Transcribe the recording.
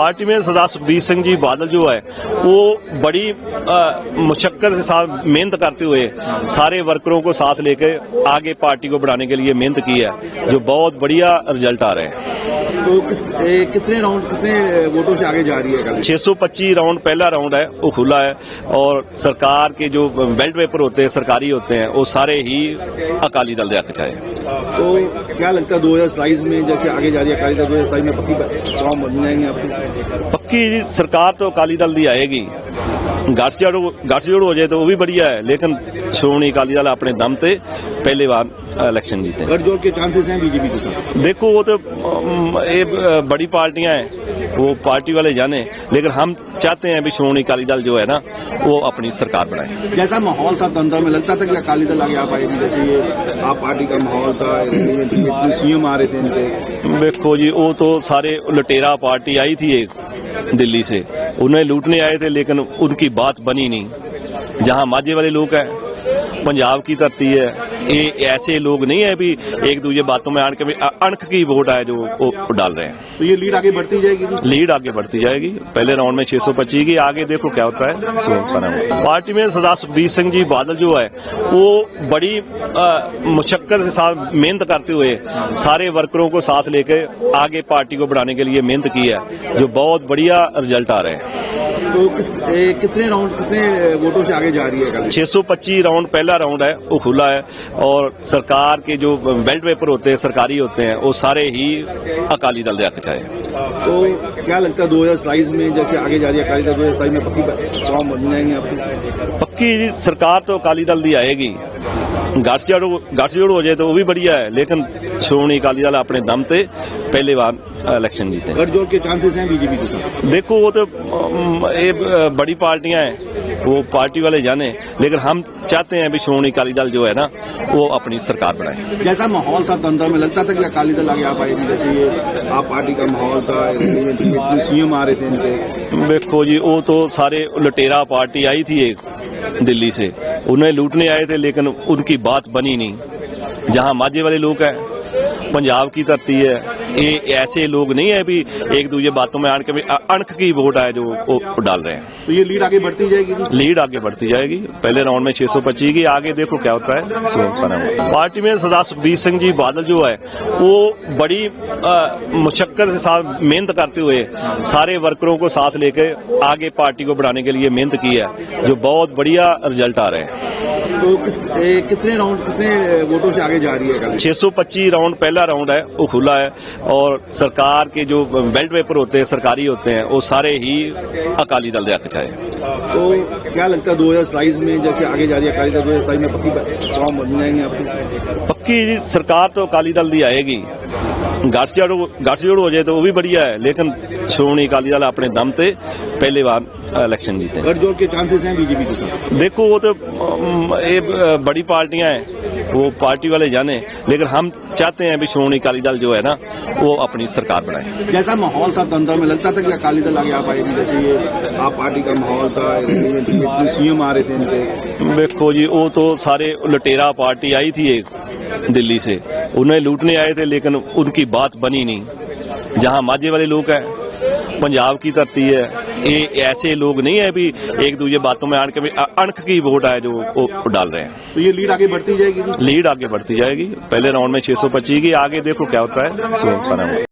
Party میں سردار سکھبیر سنگھ جی بادل جو ہے، وہ بڑی مشکل سے محنت کرتے ہوئے سارے ورکروں کو ساتھ لے کے آگے پارٹی کو بڑھانے کے لیے محنت کی ہے، جو بہت بڑھیا رزلٹ آ رہے ہیں۔ तो किस, ए, कितने राउंड कितने वोटों से आगे जा रही है अकाली 625 राउंड पहला राउंड है वो खुला है और सरकार के जो बेल्ट पेपर होते हैं सरकारी होते हैं वो सारे ही अकाली दल के हक च आए तो क्या लगता है दो हजार सताईस में जैसे आगे जा रही है अकाली दल दो हजार सताईस में पक्की चुनाव बन जाएंगे आपके पक्की जी सरकार तो अकाली दल गाठ जोड़ गाठ जोड़ हो जाए तो वो भी बढ़िया है लेकिन श्रोमणी अकाली दल अपने दम पे पहली बार इलेक्शन जीते गठजोड़ के चांसेस हैं बीजेपी के साथ देखो वो तो ये बड़ी पार्टियां हैं वो पार्टी वाले जाने लेकिन हम चाहते हैं भी श्रोमणी अकाली दल जो है ना वो अपनी सरकार बनाए जैसा माहौल था तंत्र में लगता था कि अकाली दल आगे आ पाएगी जैसे ये आप पार्टी का माहौल था सीएम आ रहे थे देखो जी वो तो सारे लुटेरा पार्टी आई थी एक दिल्ली से उन्हें लूटने आए थे लेकिन उनकी बात बनी नहीं जहां माझे वाले लोग हैं पंजाब की धरती है ایسے لوگ نہیں ہیں بھی ایک دوجہ باتوں میں آنکھ کی ووٹ آئے جو ڈال رہے ہیں۔ تو یہ لیڈ آگے بڑھتی جائے گی جی؟ لیڈ آگے بڑھتی جائے گی۔ پہلے راؤنڈ میں چھ سو پچیس کی آگے دیکھو کیا ہوتا ہے۔ پارٹی میں سدا سکھبیر سنگھ جی بادل جو ہے وہ بڑی مشکل سے ساتھ محنت کرتے ہوئے سارے ورکروں کو ساتھ لے کے آگے پارٹی کو بڑھانے کے لیے محنت کی ہے جو بہت بڑھیا رزلٹ آ رہے ہیں۔ तो किस ए, कितने राउंड कितने वोटों से आगे जा रही है कल 625 राउंड पहला राउंड है वो खुला है और सरकार के जो बेल्ट पेपर होते हैं सरकारी होते हैं वो सारे ही अकाली दल के चाहे तो क्या लगता है दो में जैसे आगे जा रही है अकाली दल दो में पक्की फॉर्म बन जाएंगे आपकी पक्की सरकार तो अकाली दल दी आएगी गठजोड़ गठजोड़ हो जाए तो वो भी बढ़िया है लेकिन श्रोमणी अकाली दल अपने दम पे पहले बार इलेक्शन जीते गठजोड़ के चांसेस हैं बीजेपी के साथ देखो वो तो ये बड़ी पार्टियां हैं वो पार्टी वाले जाने लेकिन हम चाहते हैं अभी श्रोमणी अकाली दल जो है ना वो अपनी सरकार बनाए जैसा माहौल था तंत्र में लगता था कि अकाली दल आगे आ पाएगी जैसे ये आप पार्टी का माहौल था सीएम आ रहे थे देखो जी वो तो सारे लुटेरा पार्टी आई थी एक दिल्ली से उन्हें लूटने आए थे लेकिन उनकी बात बनी नहीं जहां माझे वाले लोग हैं पंजाब की धरती है ये ऐसे लोग नहीं है भी एक दूसरे बातों में आन के भी अ- अणख की वोट है जो वो डाल रहे हैं तो ये लीड आगे बढ़ती जाएगी लीड आगे बढ़ती जाएगी पहले राउंड में 625 की आगे देखो क्या होता है सो सारा पार्टी में सरदार सुखबीर सिंह जी बादल जो है वो बड़ी मुशक्कत के साथ मेहनत करते हुए सारे वर्करों को साथ लेकर आगे पार्टी को बढ़ाने के लिए मेहनत की है जो बहुत बढ़िया रिजल्ट आ रहे हैं तो किस, ए, कितने राउंड कितने वोटों से आगे जा रही है अकाली 625 राउंड पहला राउंड है वो खुला है और सरकार के जो बेल्ट पेपर होते हैं सरकारी होते हैं वो सारे ही अकाली दल के हक च आए तो क्या लगता है दो हजार सताईस में जैसे आगे जा रही है अकाली दल दो हजार सताईस में पक्की चुनाव बन जाएंगे आपके पक्की जी सरकार तो अकाली दल गाठ जोड़ गाठ जोड़ हो जाए तो वो भी बढ़िया है लेकिन श्रोमणी अकाली दल अपने दम पे पहली बार इलेक्शन जीते गठजोड़ के चांसेस हैं बीजेपी के साथ देखो वो तो ये बड़ी पार्टियां हैं वो पार्टी वाले जाने लेकिन हम चाहते हैं भी श्रोमणी अकाली दल जो है ना वो अपनी सरकार बनाए जैसा माहौल था तंत्र में लगता था कि अकाली दल आगे आ पाएगी जैसे ये आप पार्टी का माहौल था सीएम आ रहे थे देखो जी वो तो सारे लुटेरा पार्टी आई थी एक दिल्ली से उन्हें लूटने आए थे लेकिन उनकी बात बनी नहीं जहां माझे वाले लोग हैं पंजाब की धरती है ये ऐसे लोग नहीं है भी एक दूसरे बातों में आन के भी अ- अणख की वोट है जो वो डाल रहे हैं तो ये लीड आगे बढ़ती जाएगी लीड आगे बढ़ती जाएगी पहले राउंड में 625 की आगे देखो क्या होता है सो सारा